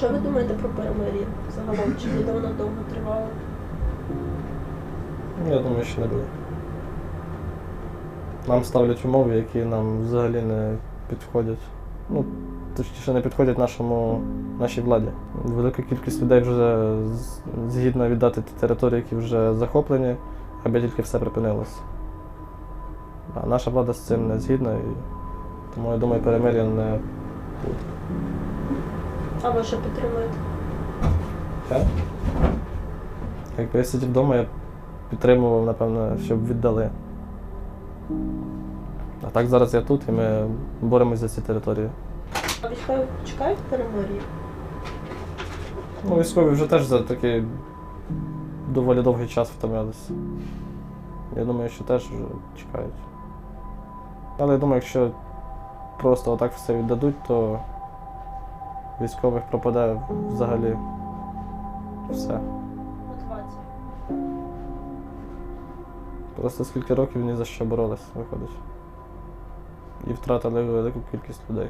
Що ви думаєте про перемир'я загалом? Чи буде воно довго тривало? Я думаю, що не буде. Нам ставлять умови, які нам взагалі не підходять. Ну, точніше, не підходять нашому, нашій владі. Велика кількість людей вже з- згідна віддати ті території, які вже захоплені, аби тільки все припинилося. А наша влада з цим не згідна, і тому я думаю, перемир'я не буде. А що підтримуєте? Так? Якби я сидів вдома, я підтримував, напевно, щоб віддали. А так зараз я тут і ми боремось за ці території. А військові чекають перемир'я? Ну, військові вже теж за такий доволі довгий час втомилися. Я думаю, що теж вже чекають. Але я думаю, якщо просто отак все віддадуть, то військових пропаде взагалі все. Мотивація. Просто скільки років ні за що боролись, виходить. І втратили велику кількість людей.